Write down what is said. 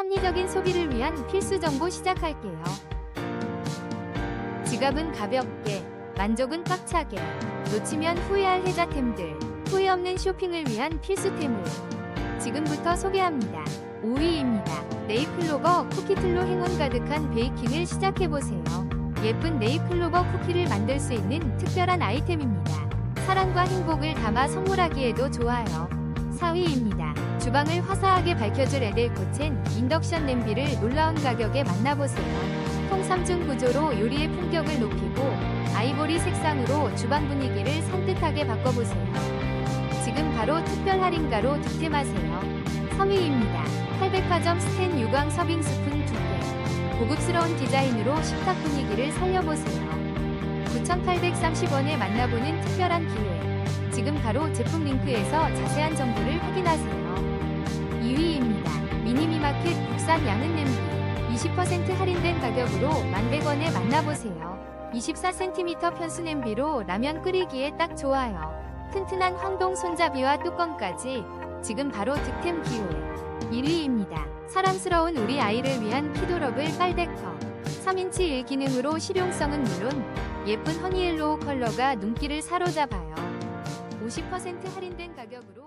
합리적인 소비를 위한 필수 정보 시작할게요. 지갑은 가볍게, 만족은 꽉차게, 놓치면 후회할 혜자템들, 후회 없는 쇼핑을 위한 필수템을 지금부터 소개합니다. 5위입니다. 네잎클로버 쿠키틀로 행운 가득한 베이킹을 시작해보세요. 예쁜 네잎클로버 쿠키를 만들 수 있는 특별한 아이템입니다. 사랑과 행복을 담아 선물하기에도 좋아요. 4위입니다. 주방을 화사하게 밝혀줄 에델 코첸 인덕션 냄비를 놀라운 가격에 만나보세요. 통 3중 구조로 요리의 품격을 높이고 아이보리 색상으로 주방 분위기를 산뜻하게 바꿔보세요. 지금 바로 특별 할인가로 득템하세요. 3위입니다. 800화점 스텐 유광 서빙 스푼 2개. 고급스러운 디자인으로 식탁 분위기를 살려보세요. 9,830원에 만나보는 특별한 기회. 지금 바로 제품 링크에서 자세한 정보를 확인하세요. 2위입니다. 미니미마켓 국산 양은 냄비. 20% 할인된 가격으로 1,100원에 만나보세요. 24cm 편수 냄비로 라면 끓이기에 딱 좋아요. 튼튼한 황동 손잡이와 뚜껑까지 지금 바로 득템 기회. 1위입니다. 사랑스러운 우리 아이를 위한 피도러블 빨대컵. 3인치 1기능으로 실용성은 물론 예쁜 허니옐로우 컬러가 눈길을 사로잡아요. 50% 할인된 가격으로